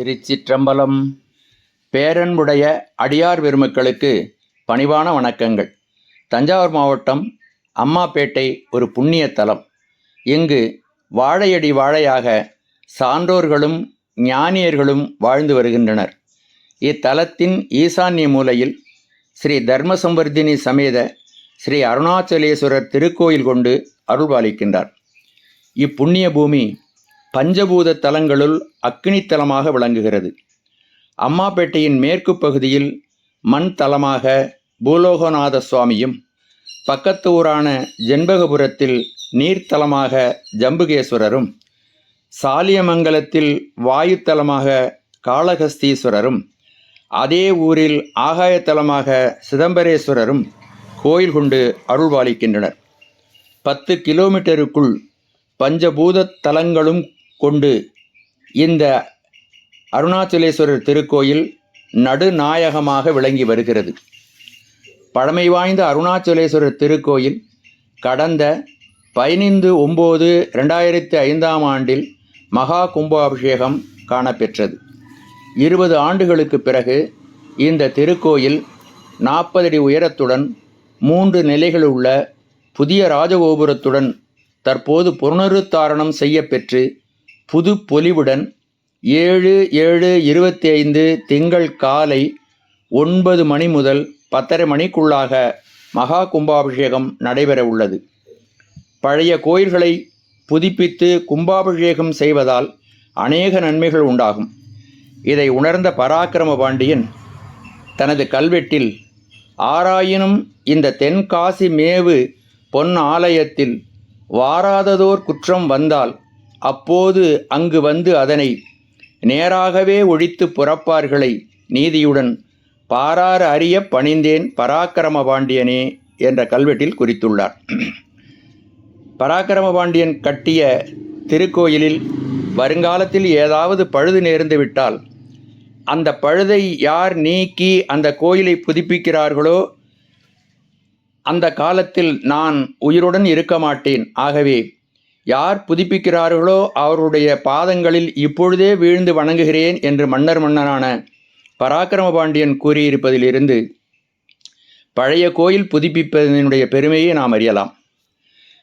திருச்சிற்றம்பலம். பேரன்புடைய அடியார் பெருமக்களுக்கு பணிவான வணக்கங்கள். தஞ்சாவூர் மாவட்டம் அம்மாப்பேட்டை ஒரு புண்ணிய தலம். இங்கு வாழையடி வாழையாக சான்றோர்களும் ஞானியர்களும் வாழ்ந்து வருகின்றனர். இத்தலத்தின் ஈசான்ய மூலையில் ஸ்ரீ தர்மசம்பர்தினி சமேத ஸ்ரீ அருணாச்சலேஸ்வரர் திருக்கோயில் கொண்டு அருள்பாலிக்கின்றார். இப்புண்ணிய பூமி பஞ்சபூத தலங்களுள் அக்னித்தலமாக விளங்குகிறது. அம்மாப்பேட்டையின் மேற்கு பகுதியில் மண் தலமாக பூலோகநாத சுவாமியும் பக்கத்து ஊரான ஜென்பகபுரத்தில் நீர்த்தலமாக ஜம்புகேஸ்வரரும் சாலியமங்கலத்தில் வாயுத்தலமாக காளகஸ்தீஸ்வரரும் அதே ஊரில் ஆகாயத்தலமாக சிதம்பரேஸ்வரரும் கோயில் கொண்டு அருள்வாளிக்கின்றனர். பத்து கிலோமீட்டருக்குள் பஞ்சபூத தலங்களும் கொண்டு இந்த அருணாச்சலேஸ்வரர் திருக்கோயில் நடுநாயகமாக விளங்கி வருகிறது. பழமை வாய்ந்த அருணாச்சலேஸ்வரர் திருக்கோயில் கடந்த பதினைந்து ஒம்பது ரெண்டாயிரத்தி ஐந்தாம் ஆண்டில் மகா கும்பாபிஷேகம் காணப்பெற்றது. இருபது ஆண்டுகளுக்கு பிறகு இந்த திருக்கோயில் நாற்பது அடி உயரத்துடன் மூன்று நிலைகளுள்ள புதிய ராஜகோபுரத்துடன் தற்போது புனருத்தாரணம் செய்யப்பெற்று புது பொலிவுடன் ஏழு ஏழு இருபத்தி ஐந்து திங்கள் காலை ஒன்பது மணி முதல் பத்தரை மணிக்குள்ளாக மகா கும்பாபிஷேகம் நடைபெற உள்ளது பழைய கோயில்களை புதுப்பித்து கும்பாபிஷேகம் செய்வதால் அநேக நன்மைகள் உண்டாகும். இதை உணர்ந்த பராக்கிரம பாண்டியன் தனது கல்வெட்டில் ஆராயினும் இந்த தென்காசி மேவு பொன் ஆலயத்தில் வாராததோர் குற்றம் வந்தால் அப்போது அங்கு வந்து அதனை நேராகவே ஒழித்து புறப்பார்களை நீதியுடன் பாராறு அறிய பணிந்தேன் பராக்கிரம பாண்டியனே என்ற கல்வெட்டில் குறித்துள்ளார். பராக்கிரம பாண்டியன் கட்டிய திருக்கோயிலில் வருங்காலத்தில் ஏதாவது பழுது நேர்ந்து விட்டால் அந்த பழுதை யார் நீக்கி அந்த கோயிலை புதுப்பிக்கிறார்களோ அந்த காலத்தில் நான் உயிருடன் இருக்க மாட்டேன். ஆகவே யார் புதுப்பிக்கிறார்களோ அவருடைய பாதங்களில் இப்பொழுதே வீழ்ந்து வணங்குகிறேன் என்று மன்னர் மன்னனான பராக்கிரம பாண்டியன் கூறியிருப்பதிலிருந்து பழைய கோயில் புதுப்பிப்பதனுடைய பெருமையை நாம் அறியலாம்.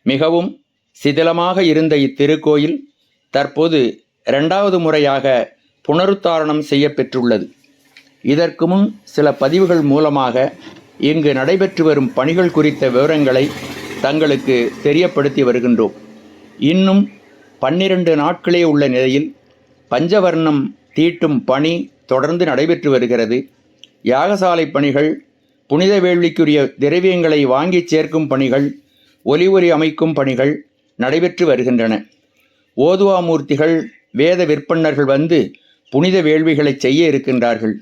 மிகவும் சிதிலமாக இருந்த இத்திருக்கோயில் தற்போது இரண்டாவது முறையாக புனருத்தாரணம் செய்யப்பெற்றுள்ளது. இதற்கு முன் சில பதிவுகள் மூலமாக இங்கு நடைபெற்று வரும் பணிகள் குறித்த விவரங்களை தங்களுக்கு தெரியப்படுத்தி வருகின்றோம். இன்னும் பன்னிரண்டு நாட்களே உள்ள நிலையில் பஞ்சவர்ணம் தீட்டும் பணி தொடர்ந்து நடைபெற்று வருகிறது. யாகசாலை பணிகள் புனித வேள்விக்குரிய திரவியங்களை வாங்கி சேர்க்கும் பணிகள் ஒலி ஒலி அமைக்கும் பணிகள் நடைபெற்று வருகின்றன. ஓதுவாமூர்த்திகள் வேத விற்பன்னர்கள் வந்து புனித வேள்விகளை செய்ய இருக்கின்றார்கள்.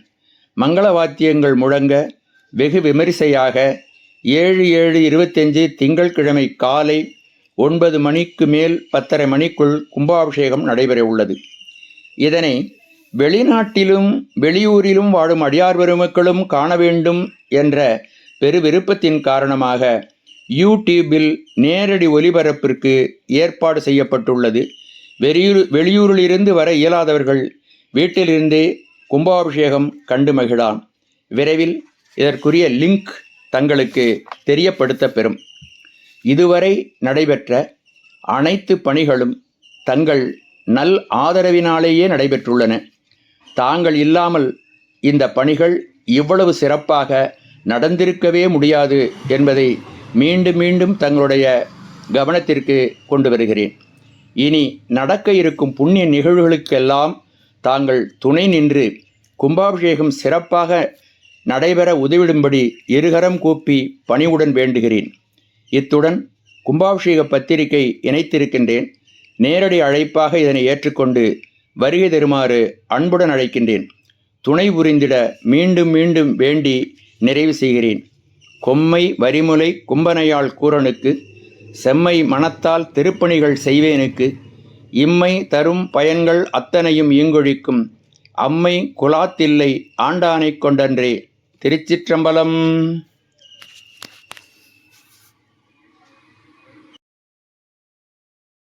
மங்கள வாத்தியங்கள் முழங்க வெகு விமரிசையாக ஏழு ஏழு இருபத்தஞ்சு திங்கள்கிழமை காலை ஒன்பது மணிக்கு மேல் பத்தரை மணிக்குள் கும்பாபிஷேகம் நடைபெற உள்ளது இதனை வெளிநாட்டிலும் வெளியூரிலும் வாழும் அடியார் பெருமக்களும் காண வேண்டும் என்ற பெரு விருப்பத்தின் காரணமாக யூடியூபில் நேரடி ஒலிபரப்பிற்கு ஏற்பாடு செய்யப்பட்டுள்ளது. வெளியூர் வெளியூரிலிருந்து வர இயலாதவர்கள் வீட்டிலிருந்தே கும்பாபிஷேகம் கண்டு மகிழான் விரைவில் இதற்குரிய லிங்க் தங்களுக்கு தெரியப்படுத்த பெறும் இதுவரை நடைபெற்ற அனைத்து பணிகளும் தங்கள் நல் ஆதரவினாலேயே நடைபெற்றுள்ளன. தாங்கள் இல்லாமல் இந்த பணிகள் இவ்வளவு சிறப்பாக நடந்திருக்கவே முடியாது என்பதை மீண்டும் மீண்டும் தங்களுடைய கவனத்திற்கு கொண்டு வருகிறேன். இனி நடக்க இருக்கும் புண்ணிய நிகழ்வுகளுக்கெல்லாம் தாங்கள் துணை நின்று கும்பாபிஷேகம் சிறப்பாக நடைபெற உதவிடும்படி இருகரம் கூப்பி பணிவுடன் வேண்டுகிறேன். இத்துடன் கும்பாபிஷேக பத்திரிகை இணைத்திருக்கின்றேன். நேரடி அழைப்பாக இதனை ஏற்றுக்கொண்டு வருகை தருமாறு அன்புடன் அழைக்கின்றேன். துணை புரிந்திட மீண்டும் மீண்டும் வேண்டி நிறைவு செய்கிறேன். கொம்மை வரிமுலை கும்பனையாள் கூரனுக்கு செம்மை மனத்தால் திருப்பணிகள் செய்வேனுக்கு இம்மை தரும் பயன்கள் அத்தனையும் ஈங்கொழிக்கும் அம்மை குலாத்தில்லை ஆண்டானை கொண்டன்றே திருச்சிற்றம்பலம்.